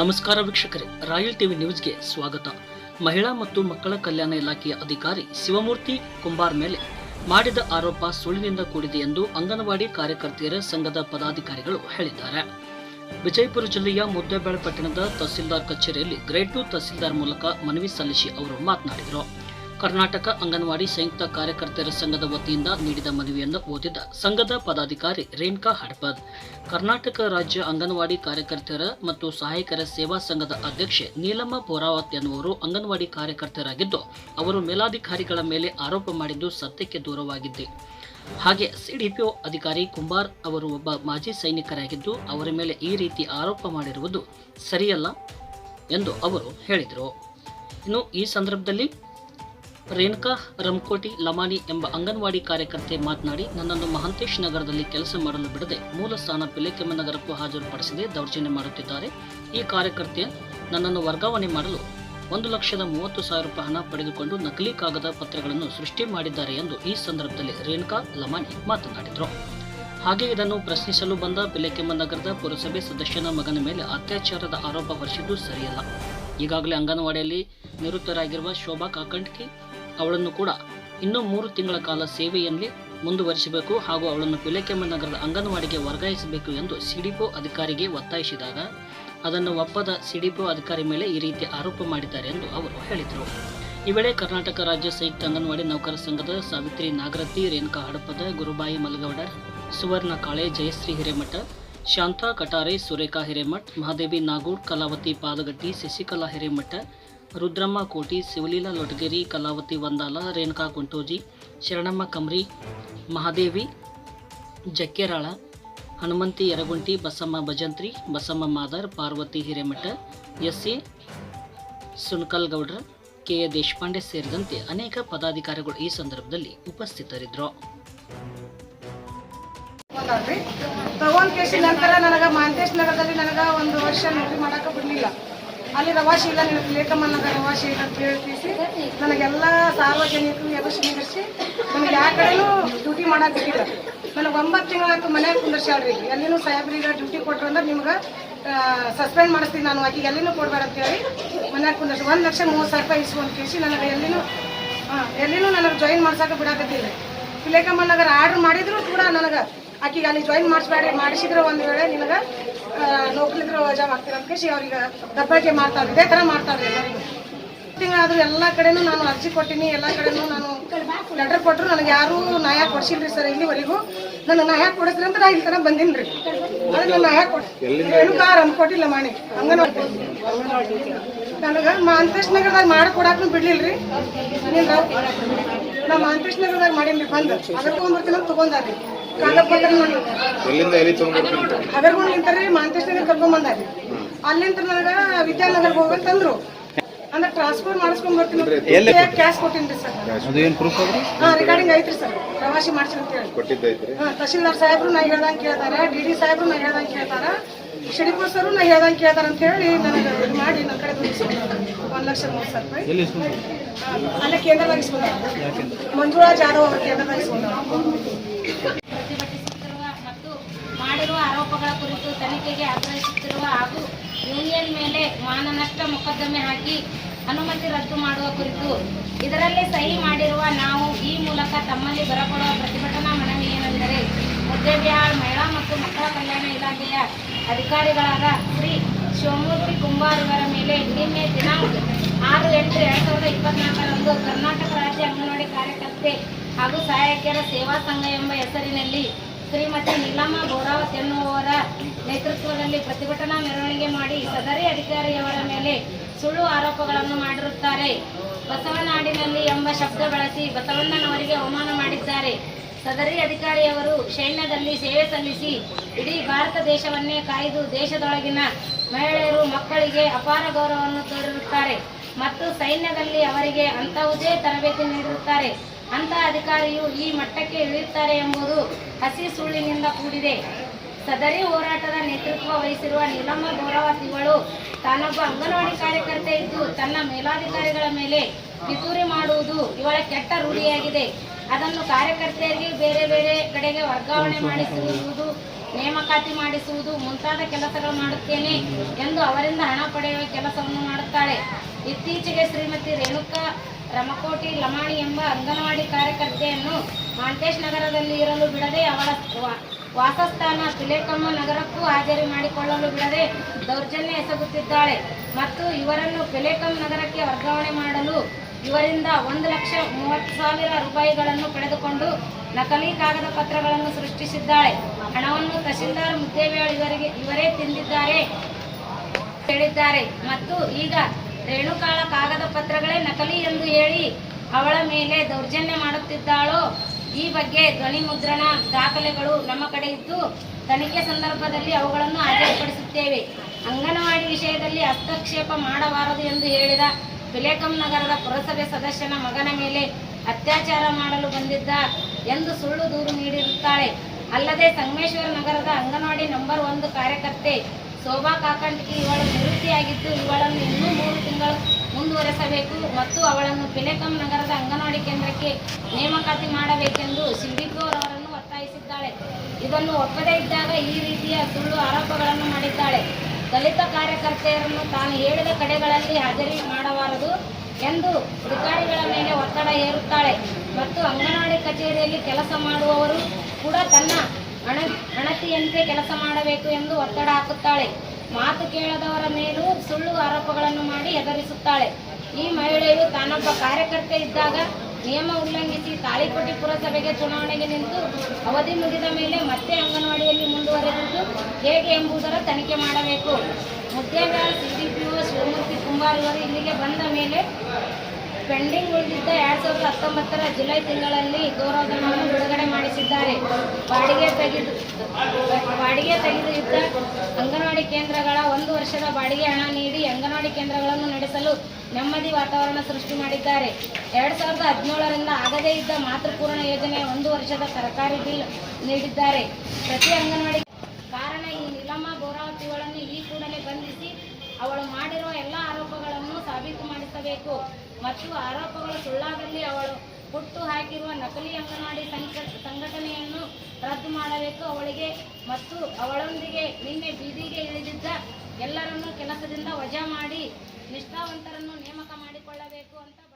ನಮಸ್ಕಾರ ವೀಕ್ಷಕರೇ, royal TV ನ್ಯೂಸ್ಗೆ ಸ್ವಾಗತ. ಮಹಿಳಾ ಮತ್ತು ಮಕ್ಕಳ ಕಲ್ಯಾಣ ಇಲಾಖೆಯ ಅಧಿಕಾರಿ ಶಿವಮೂರ್ತಿ ಕುಂಬಾರ್ ಮೇಲೆ ಮಾಡಿದ ಆರೋಪ ಸುಳ್ಳಿನಿಂದ ಕೂಡಿದೆ ಎಂದು ಅಂಗನವಾಡಿ ಕಾರ್ಯಕರ್ತೆಯರ ಸಂಘದ ಪದಾಧಿಕಾರಿಗಳು ಹೇಳಿದ್ದಾರೆ. ವಿಜಯಪುರ ಜಿಲ್ಲೆಯ ಮುದ್ದೇಬೇಳೆ ಪಟ್ಟಣದ ತಹಸೀಲ್ದಾರ್ ಕಚೇರಿಯಲ್ಲಿ ಗ್ರೇಡ್ ಟು ತಹಸೀಲ್ದಾರ್ ಮೂಲಕ ಮನವಿ ಸಲ್ಲಿಸಿ ಅವರು ಮಾತನಾಡಿದರು. ಕರ್ನಾಟಕ ಅಂಗನವಾಡಿ ಸಂಯುಕ್ತ ಕಾರ್ಯಕರ್ತರ ಸಂಘದ ವತಿಯಿಂದ ನೀಡಿದ ಮನವಿಯನ್ನು ಓದಿದ ಸಂಘದ ಪದಾಧಿಕಾರಿ ರೇಣುಕಾ ಹಡ್ಪದ್ ಕರ್ನಾಟಕ ರಾಜ್ಯ ಅಂಗನವಾಡಿ ಕಾರ್ಯಕರ್ತರ ಮತ್ತು ಸಹಾಯಕರ ಸೇವಾ ಸಂಘದ ಅಧ್ಯಕ್ಷೆ ನೀಲಮ್ಮ ಬೋರಾವತ್ ಎನ್ನುವರು ಅಂಗನವಾಡಿ ಕಾರ್ಯಕರ್ತರಾಗಿದ್ದು ಅವರು ಮೇಲಾಧಿಕಾರಿಗಳ ಮೇಲೆ ಆರೋಪ ಮಾಡಿದ್ದು ಸತ್ಯಕ್ಕೆ ದೂರವಾಗಿದ್ದೆ. ಹಾಗೆ ಸಿಡಿಪಿಒ ಅಧಿಕಾರಿ ಕುಂಬಾರ್ ಅವರು ಒಬ್ಬ ಮಾಜಿ ಸೈನಿಕರಾಗಿದ್ದು, ಅವರ ಮೇಲೆ ಈ ರೀತಿ ಆರೋಪ ಮಾಡಿರುವುದು ಸರಿಯಲ್ಲ ಎಂದು ಅವರು ಹೇಳಿದರು. ಇನ್ನು ಈ ಸಂದರ್ಭದಲ್ಲಿ ರೇಣುಕಾ ರಂಕೋಟಿ ಲಮಾನಿ ಎಂಬ ಅಂಗನವಾಡಿ ಕಾರ್ಯಕರ್ತೆ ಮಾತನಾಡಿ, ನನ್ನನ್ನು ಮಹಂತೇಶ್ ನಗರದಲ್ಲಿ ಕೆಲಸ ಮಾಡಲು ಬಿಡದೆ ಮೂಲ ಸ್ಥಾನ ಪಿಲೇಕೆಮ್ಮ ನಗರಕ್ಕೂ ಹಾಜರುಪಡಿಸದೆ ದೌರ್ಜನ್ಯ ಮಾಡುತ್ತಿದ್ದಾರೆ. ಈ ಕಾರ್ಯಕರ್ತೆ ನನ್ನನ್ನು ವರ್ಗಾವಣೆ ಮಾಡಲು ಒಂದು ಲಕ್ಷದ ಮೂವತ್ತು ಸಾವಿರ ರೂಪಾಯಿ ಹಣ ಪಡೆದುಕೊಂಡು ನಕಲಿ ಕಾಗದ ಪತ್ರಗಳನ್ನು ಸೃಷ್ಟಿ ಮಾಡಿದ್ದಾರೆ ಎಂದು ಈ ಸಂದರ್ಭದಲ್ಲಿ ರೇಣುಕಾ ಲಮಾನಿ ಮಾತನಾಡಿದರು. ಹಾಗೆ ಇದನ್ನು ಪ್ರಶ್ನಿಸಲು ಬಂದ ಪಿಲೇಕೆಮ್ಮ ನಗರದ ಪುರಸಭೆ ಸದಸ್ಯನ ಮಗನ ಮೇಲೆ ಅತ್ಯಾಚಾರದ ಆರೋಪ ಹೊರಿಸಿದ್ದು ಸರಿಯಲ್ಲ. ಈಗಾಗಲೇ ಅಂಗನವಾಡಿಯಲ್ಲಿ ನಿವೃತ್ತರಾಗಿರುವ ಶೋಭಾ ಕಾಕಂಡ್ಕಿ ಅವಳನ್ನು ಕೂಡ ಇನ್ನೂ ಮೂರು ತಿಂಗಳ ಕಾಲ ಸೇವೆಯಲ್ಲಿ ಮುಂದುವರಿಸಬೇಕು ಹಾಗೂ ಅವಳನ್ನು ಪಿಲೇಕೆಮ್ಮ ನಗರದ ಅಂಗನವಾಡಿಗೆ ವರ್ಗಾಯಿಸಬೇಕು ಎಂದು ಸಿಡಿಪೋ ಅಧಿಕಾರಿಗೆ ಒತ್ತಾಯಿಸಿದಾಗ ಅದನ್ನು ಒಪ್ಪದ ಸಿಡಿಪೋ ಅಧಿಕಾರಿ ಮೇಲೆ ಈ ರೀತಿ ಆರೋಪ ಮಾಡಿದ್ದಾರೆ ಎಂದು ಅವರು ಹೇಳಿದರು. ಈ ವೇಳೆ ಕರ್ನಾಟಕ ರಾಜ್ಯ ಸಂಯುಕ್ತ ಅಂಗನವಾಡಿ ನೌಕರ ಸಂಘದ ಸಾವಿತ್ರಿ ನಾಗರತಿ ರೇಣುಕಾ ಹಡಪದ, ಗುರುಬಾಯಿ ಮಲಗೌಡರ್ ಸುವರ್ಣ Kale, Jayashree Hiremath, Shanta Katare, Surekha Hiremath, Mahadevi ನಾಗೂಡ್ Kalavati ಪಾದಗಟ್ಟಿ, Shashikala Hiremath Rudramma Koti, Shivaleela Lotageri, Kalavati Vandala, Renuka Kuntoji, Sharanamma Kamri, Mahadevi, Jakkeral, Hanumanti Yaragunti, Basamma Bhajantri, Basamma Madar, Parvati Hiremath S A Sunakalgoudar, K A Deshpande ಸೇರಿದಂತೆ ಅನೇಕ ಪದಾಧಿಕಾರಿಗಳು ಈ ಸಂದರ್ಭದಲ್ಲಿ ಉಪಸ್ಥಿತರಿದ್ದರು. ನಂತರ ನನಗೆ ಮಾಂತೇಶ್ ನಗರದಲ್ಲಿ ನನಗೆ ಒಂದು ವರ್ಷ ನೌಕರಿ ಮಾಡಕ್ಕೆ ಬಿಡಲಿಲ್ಲ. ಅಲ್ಲಿ ರವಾಶಿ ಇಲ್ಲ ನೀವು ಲೇಖಮ್ಮ ನಗರ ರವಾಶಿ ಇಲ್ಲ ಅಂತ ತಿಳಿಸಿ. ನನಗೆಲ್ಲ ಸಾರ್ವಜನಿಕರು ಎದುರಿಸಿ ನನಗೆ ಯಾವ ಕಡೆನೂ ಡ್ಯೂಟಿ ಮಾಡಕ್ಕೆ ಬಿಟ್ಟಿಲ್ಲ. ನನಗೆ ಒಂಬತ್ತು ತಿಂಗಳಾಯ್ತು ಕುಂದರ್ಸಿ ಕುಂದರ್ಸ್ಯಾಳ್ರಿ ಎಲ್ಲಿನೂ ಸಾಹೇಬ್ರಿಗೆ ಡ್ಯೂಟಿ ಕೊಟ್ರು ಅಂದ್ರೆ ನಿಮ್ಗೆ ಸಸ್ಪೆಂಡ್ ಮಾಡಿಸ್ತೀನಿ ನಾನು. ಆಕಿಗೆ ಎಲ್ಲಿನೂ ಕೊಡ್ಬೇಡ ಅಂತ ಹೇಳಿ ಮನ್ಯಾಗ ಕುಂದರ್ಸಿ ಒಂದು ಲಕ್ಷ ಮೂವತ್ತು ಸಾವಿರ ರೂಪಾಯಿ ಇಸ್ಕೊಂಡು ಕೇಸಿ ನನಗೆ ಎಲ್ಲಿನೂ ಹಾಂ ಎಲ್ಲಿನೂ ನನಗೆ ಜಾಯಿನ್ ಮಾಡ್ಸೋಕೆ ಬಿಡಾಕತ್ತಿಲ್ಲ. ಪಿಲೇಕಮ್ಮ ನಗರ ಆರ್ಡ್ರ್ ಮಾಡಿದ್ರು ಕೂಡ ನನಗೆ ಆಕಿಗೆ ಅಲ್ಲಿ ಜಾಯಿನ್ ಮಾಡಿಸ್ಬೇಡಿ ಮಾಡಿಸಿದ್ರೆ ಒಂದು ವೇಳೆ ನಿನಗೆ ನೌಕರಿದ್ರು ವಜಾ ಮಾಡ್ತೀರ ಅಂತ ಕೇಳಿ ಅವ್ರಿಗೆ ದಬ್ಬಾಳಿಕೆ ಮಾಡ್ತಾರೆ ಇದೇ ಥರ ಮಾಡ್ತಾರೆ ಎಲ್ಲರಿಗೂ. ತಿಂಗಳಾದ್ರೂ ಎಲ್ಲ ಕಡೆನೂ ನಾನು ಅರ್ಜಿ ಕೊಟ್ಟಿನಿ ಎಲ್ಲ ಕಡೆನೂ ನಾನು ಲೆಟರ್ ಕೊಟ್ಟರು ನನಗೆ ಯಾರೂ ನ್ಯಾಯ ಕೊಡಿಸಿಲ್ರಿ ಸರ್ ಇಲ್ಲಿವರೆಗೂ. ನನ್ನ ನ್ಯಾಯ ಕೊಡಿಸ್ರಿ ಅಂತ ನಾ ಇಲ್ಲಿ ತನಕ ಬಂದೀನಿ ರೀ ಅದಕ್ಕೆ ನಾನು ನ್ಯಾಯ ಕೊಡಿ ಏನು ಕಾರ್ ಕೊಟ್ಟಿಲ್ಲ ಮಾಡಿ ಅಂಗನವಾಡಿ. ನನಗೆ ಮಾಂತೇಶ್ ನಗರದಾಗ ಮಾಡಿಕೊಡಾಕು ಬಿಡ್ಲಿಲ್ಲ ರೀ ನಾ ಮಾಂತೇಶ್ ನಗರದಾಗ ಮಾಡೀನಿ ಬಂದು. ಅದಕ್ಕೆ ತೊಗೊಂಡ್ಬರ್ತೀನಿ ಅಂತ ತೊಗೊಂಡಾರಿ ಎಲ್ಲಿಂದ ಎಲ್ಲಿ ತಗೊಂಡ್ಬರ್ತೀನಿ ಹಗರ್ಗೊಂಡ್ ನಿಂತಾರ್ರಿ ಮಾಂತೇಶ್ ನಗರ ಕರ್ಕೊಂಡ್ ಬಂದಾರಿ ಅಲ್ಲಿಂದ ನನಗ ವಿದ್ಯಾನಗರ್ಗೆ ಹೋಗ್ಬೇಕಂದ್ರು ಅಂದ್ರೆ ಟ್ರಾನ್ಸ್ಫರ್ ಮಾಡಿಸ್ಕೊಂಡ್ ಬರ್ತೀನಿ ಕ್ಯಾಶ್ ಕೊಟ್ಟಿನ್ರಿ ಸರ್. ಅದು ಏನು ಪ್ರೂಫ್ ಅದ್ರಿ ಹಾ ರಿಗಾರ್ಡಿಂಗ್ ಐತ್ರಿ ಸರ್. ಪ್ರವಾಸಿ ಮಾಡ್ಸಿ ಅಂತ ಹೇಳಿ. ಕೊಟ್ಟಿದ್ದೈತ್ರಿ. ಹಾ, ತಹಶೀಲ್ದಾರ್ ಸಾಹೇಬ್ರು ನಾ ಹೇಳ್ದಂಗೆ ಕೇಳ್ತಾರ ಡಿ ಡಿ ಸಾಹೇಬ್ರು ನಾ ಹೇಳ್ದಂಗೆ ಕೇಳ್ತಾರ ಶಿಡಿಪುರ್ ಸರು ನಾ ಹೇಳ್ದಂಗೆ ಕೇಳ್ತಾರ ಅಂತ ಹೇಳಿ ನನಗೆ ಇದು ಮಾಡಿ ನನ್ನ ಕಡೆ ದುಡ್ಡಿಸ್ಕೊಂಡ್ರು ಒಂದು ಲಕ್ಷ ಮೂವತ್ತು ಸಾವಿರ ರೂಪಾಯಿ. ಅಲ್ಲೇ ಕೇಂದ್ರದಾಗ ಇಸ್ಕೊಂಡ್ರು ಮಂಜುಳಾ ಜಾಧವ್ ಅವ್ರ ಕೇಂದ್ರದಾಗ ಮತ್ತು ಮಾಡಿರುವ ಆರೋಪಗಳ ಕುರಿತು ತನಿಖೆಗೆ ಆಗ್ರಹಿಸುತ್ತಿರುವ ಹಾಗೂ ಯೂನಿಯನ್ ಮೇಲೆ ಮಾನನಷ್ಟ ಮೊಕದ್ದಮೆ ಹಾಕಿ ಅನುಮತಿ ರದ್ದು ಮಾಡುವ ಕುರಿತು ಇದರಲ್ಲಿ ಸಹಿ ಮಾಡಿರುವ ನಾವು ಈ ಮೂಲಕ ತಮ್ಮಲ್ಲಿ ಬರಪಡುವ ಪ್ರತಿಭಟನಾ ಮನವಿ ಏನೆಂದರೆ ಮುದ್ದೇಬಿಹಾಳ್ ಮಹಿಳಾ ಮತ್ತು ಮಕ್ಕಳ ಕಲ್ಯಾಣ ಇಲಾಖೆಯ ಅಧಿಕಾರಿಗಳಾದ ಶ್ರೀ ಶಿವಮೂರ್ತಿ ಕುಂಬಾರ್ ಇವರ ಮೇಲೆ ನಿನ್ನೆ ದಿನಾಂಕ ಆರು ಎಂಟು ಎರಡು ಸಾವಿರದ ಇಪ್ಪತ್ನಾಲ್ಕರಂದು ಕರ್ನಾಟಕ ರಾಜ್ಯ ಅಂಗನವಾಡಿ ಕಾರ್ಯಕರ್ತೆ ಹಾಗೂ ಸಹಾಯಕಿಯರ ಸೇವಾ ಸಂಘ ಎಂಬ ಹೆಸರಿನಲ್ಲಿ ಶ್ರೀಮತಿ ನೀಲಮ್ಮ ಬೋರಾವತ್ ಎನ್ನುವವರ ನೇತೃತ್ವದಲ್ಲಿ ಪ್ರತಿಭಟನಾ ಮೆರವಣಿಗೆ ಮಾಡಿ ಸದರಿ ಅಧಿಕಾರಿಯವರ ಮೇಲೆ ಸುಳ್ಳು ಆರೋಪಗಳನ್ನು ಮಾಡಿರುತ್ತಾರೆ. ಬಸವನಾಡಿನಲ್ಲಿ ಎಂಬ ಶಬ್ದ ಬಳಸಿ ಬಸವಣ್ಣನವರಿಗೆ ಅವಮಾನ ಮಾಡಿದ್ದಾರೆ. ಸದರಿ ಅಧಿಕಾರಿಯವರು ಸೈನ್ಯದಲ್ಲಿ ಸೇವೆ ಸಲ್ಲಿಸಿ ಇಡೀ ಭಾರತ ದೇಶವನ್ನೇ ಕಾಯ್ದು ದೇಶದೊಳಗಿನ ಮಹಿಳೆಯರು ಮಕ್ಕಳಿಗೆ ಅಪಾರ ಗೌರವವನ್ನು ತೋರಿರುತ್ತಾರೆ ಮತ್ತು ಸೈನ್ಯದಲ್ಲಿ ಅವರಿಗೆ ಅಂತಹುದೇ ತರಬೇತಿ ನೀಡಿರುತ್ತಾರೆ. ಅಂತ ಅಧಿಕಾರಿಯು ಈ ಮಟ್ಟಕ್ಕೆ ಇಳಿಯುತ್ತಾರೆ ಎಂಬುದು ಹಸಿ ಸುಳ್ಳಿನಿಂದ ಕೂಡಿದೆ. ಸದರಿ ಹೋರಾಟದ ನೇತೃತ್ವ ವಹಿಸಿರುವ ನೀಲಮ್ಮ ಗೌರವತಿಗಳು ತಾನೊಬ್ಬ ಅಂಗನವಾಡಿ ಕಾರ್ಯಕರ್ತೆ ಇದ್ದು ತನ್ನ ಮೇಲಾಧಿಕಾರಿಗಳ ಮೇಲೆ ಪಿತೂರಿ ಮಾಡುವುದು ಇವಳ ಕೆಟ್ಟ ರೂಢಿಯಾಗಿದೆ. ಅದನ್ನು ಕಾರ್ಯಕರ್ತೆಯರಿಗೆ ಬೇರೆ ಬೇರೆ ಕಡೆಗೆ ವರ್ಗಾವಣೆ ಮಾಡಿಸುವುದು, ನೇಮಕಾತಿ ಮಾಡಿಸುವುದು ಮುಂತಾದ ಕೆಲಸಗಳು ಮಾಡುತ್ತೇನೆ ಎಂದು ಅವರಿಂದ ಹಣ ಪಡೆಯುವ ಕೆಲಸವನ್ನು ಮಾಡುತ್ತಾಳೆ. ಇತ್ತೀಚೆಗೆ ಶ್ರೀಮತಿ ರೇಣುಕಾ ರಮಕೋಟಿ ಲಮಾಣಿ ಎಂಬ ಅಂಗನವಾಡಿ ಕಾರ್ಯಕರ್ತೆಯನ್ನು ಮಾಂತೇಶ್ ನಗರದಲ್ಲಿ ಇರಲು ಬಿಡದೆ ಅವಳ ವಾ- ವಾಸಸ್ಥಾನ ತಿಲೇಕಮ್ಮ ನಗರಕ್ಕೂ ಹಾಜರಿ ಮಾಡಿಕೊಳ್ಳಲು ಬಿಡದೆ ದೌರ್ಜನ್ಯ ಎಸಗುತ್ತಿದ್ದಾಳೆ. ಮತ್ತು ಇವರನ್ನು ಪಿಲೇಕಂ ನಗರಕ್ಕೆ ವರ್ಗಾವಣೆ ಮಾಡಲು ಇವರಿಂದ ಒಂದು ಲಕ್ಷ ಮೂವತ್ತು ಸಾವಿರ ರೂಪಾಯಿಗಳನ್ನು ಪಡೆದುಕೊಂಡು ನಕಲಿ ಕಾಗದ ಪತ್ರಗಳನ್ನು ಸೃಷ್ಟಿಸಿದ್ದಾಳೆ. ಹಣವನ್ನು ತಹಶೀಲ್ದಾರ್ ಮುದ್ದೇವೇಳ್ ಇವರಿಗೆ, ಇವರೇ ತಿಂದಿದ್ದಾರೆ ಹೇಳಿದ್ದಾರೆ. ಮತ್ತು ಈಗ ರೇಣುಕಾಳ ಕಾಗದ ಪತ್ರಗಳೇ ನಕಲಿ ಎಂದು ಹೇಳಿ ಅವಳ ಮೇಲೆ ದೌರ್ಜನ್ಯ ಮಾಡುತ್ತಿದ್ದಾಳೋ, ಈ ಬಗ್ಗೆ ಧ್ವನಿ ಮುದ್ರಣ ದಾಖಲೆಗಳು ನಮ್ಮ ಕಡೆ ಇದ್ದು, ತನಿಖೆ ಸಂದರ್ಭದಲ್ಲಿ ಅವುಗಳನ್ನು ಹಾಜರುಪಡಿಸುತ್ತೇವೆ ಅಂಗನವಾಡಿ ವಿಷಯದಲ್ಲಿ ಹಸ್ತಕ್ಷೇಪ ಮಾಡಬಾರದು ಎಂದು ಹೇಳಿದ ಪಿಲೇಕಂ ನಗರದ ಪುರಸಭೆ ಸದಸ್ಯನ ಮಗನ ಮೇಲೆ ಅತ್ಯಾಚಾರ ಮಾಡಲು ಬಂದಿದ್ದ ಎಂದು ಸುಳ್ಳು ದೂರು ನೀಡಿರುತ್ತಾಳೆ. ಅಲ್ಲದೆ ಸಂಗಮೇಶ್ವರ ನಗರದ ಅಂಗನವಾಡಿ ನಂಬರ್ ಒಂದು ಕಾರ್ಯಕರ್ತೆ ಶೋಭಾ ಕಾಕಂಡ್ಕಿ ಇವಳು ನಿವೃತ್ತಿಯಾಗಿದ್ದು ಇವಳನ್ನು ಇನ್ನೂ ಮೂರು ತಿಂಗಳು ಮುಂದುವರೆಸಬೇಕು ಮತ್ತು ಅವಳನ್ನು ಪಿಲೇಕಂ ನಗರದ ಅಂಗನವಾಡಿ ಕೇಂದ್ರಕ್ಕೆ ನೇಮಕಾತಿ ಮಾಡಬೇಕೆಂದು ಸಿಡಿಪೋರ್ ಅವರನ್ನು ಒತ್ತಾಯಿಸಿದ್ದಾಳೆ. ಇದನ್ನು ಒಪ್ಪದೇ ಇದ್ದಾಗ ಈ ರೀತಿಯ ಸುಳ್ಳು ಆರೋಪಗಳನ್ನು ಮಾಡಿದ್ದಾಳೆ. ದಲಿತ ಕಾರ್ಯಕರ್ತೆಯರನ್ನು ತಾನು ಹೇಳಿದ ಕಡೆಗಳಲ್ಲಿ ಹಾಜರಿ ಮಾಡಬಾರದು ಎಂದು ಅಧಿಕಾರಿಗಳ ಮೇಲೆ ಒತ್ತಡ ಹೇರುತ್ತಾಳೆ. ಮತ್ತು ಅಂಗನವಾಡಿ ಕಚೇರಿಯಲ್ಲಿ ಕೆಲಸ ಮಾಡುವವರು ಕೂಡ ತನ್ನ ಹಣ ಅಣತಿಯಂತೆ ಕೆಲಸ ಮಾಡಬೇಕು ಎಂದು ಒತ್ತಡ ಹಾಕುತ್ತಾಳೆ. ಮಾತು ಕೇಳದವರ ಮೇಲೂ ಸುಳ್ಳು ಆರೋಪಗಳನ್ನು ಮಾಡಿ ಹೆದರಿಸುತ್ತಾಳೆ. ಈ ಮಹಿಳೆಯು ತಾನೊಬ್ಬ ಕಾರ್ಯಕರ್ತ ಇದ್ದಾಗ ನಿಯಮ ಉಲ್ಲಂಘಿಸಿ ತಾಳಿಪಟ್ಟಿ ಪುರಸಭೆಗೆ ಚುನಾವಣೆಗೆ ನಿಂತು ಅವಧಿ ಮುಗಿದ ಮೇಲೆ ಮತ್ತೆ ಅಂಗನವಾಡಿಯಲ್ಲಿ ಮುಂದುವರೆದಿದ್ದು ಹೇಗೆ ಎಂಬುದರ ತನಿಖೆ ಮಾಡಬೇಕು. ಮುದ್ದೇಗಾರ ಸಿಡಿಪಿಒ ಶಿವಮೂರ್ತಿ ಕುಂಬಾರ್ ಇಲ್ಲಿಗೆ ಬಂದ ಮೇಲೆ ಪೆಂಡಿಂಗ್ ಉಳಿದಿದ್ದ ಎರಡ್ ಸಾವಿರದ ಹತ್ತೊಂಬತ್ತರ ಜುಲೈ ತಿಂಗಳಲ್ಲಿ ಗೌರವಧನವನ್ನು ಬಿಡುಗಡೆ ಮಾಡಿಸಿದ್ದಾರೆ. ಬಾಡಿಗೆ ತೆಗೆದು ಬಾಡಿಗೆ ತೆಗೆದು ಇದ್ದ ಅಂಗನವಾಡಿ ಕೇಂದ್ರಗಳ ಒಂದು ವರ್ಷದ ಬಾಡಿಗೆ ಹಣ ನೀಡಿ ಅಂಗನವಾಡಿ ಕೇಂದ್ರಗಳನ್ನು ನಡೆಸಲು ನೆಮ್ಮದಿ ವಾತಾವರಣ ಸೃಷ್ಟಿ ಮಾಡಿದ್ದಾರೆ. ಎರಡ್ ಸಾವಿರದ ಹದಿನೇಳರಿಂದ ಆಗದೇ ಇದ್ದ ಮಾತೃಪೂರ್ಣ ಯೋಜನೆಯ ಒಂದು ವರ್ಷದ ಸರ್ಕಾರಿ ಬಿಲ್ ನೀಡಿದ್ದಾರೆ. ಪ್ರತಿ ಅಂಗನವಾಡಿ ಕಾರಣ ಈ ನಿಲಮ್ಮ ಗೌರವತಿಗಳನ್ನು ಈ ಕೂಡಲೇ ಬಂಧಿಸಿ, ಅವಳು ಮಾಡಿರುವ ಎಲ್ಲ ಆರೋಪಗಳನ್ನು ಸಾಬೀತು ಮಾಡಿಸಬೇಕು. ಮತ್ತು ಆರೋಪಗಳು ಸುಳ್ಳಾದಲ್ಲಿ ಅವಳು ಹುಟ್ಟು ಹಾಕಿರುವ ನಕಲಿ ಅಂಗನವಾಡಿ ಸಂಘ- ಸಂಘಟನೆಯನ್ನು ರದ್ದು ಮಾಡಬೇಕು. ಅವಳಿಗೆ ಮತ್ತು ಅವಳೊಂದಿಗೆ ನಿನ್ನೆ ಬೀದಿಗೆ ಇಳಿದಿದ್ದ ಎಲ್ಲರನ್ನೂ ಕೆಲಸದಿಂದ ವಜಾ ಮಾಡಿ ನಿಷ್ಠಾವಂತರನ್ನು ನೇಮಕ ಮಾಡಿಕೊಳ್ಳಬೇಕು ಅಂತ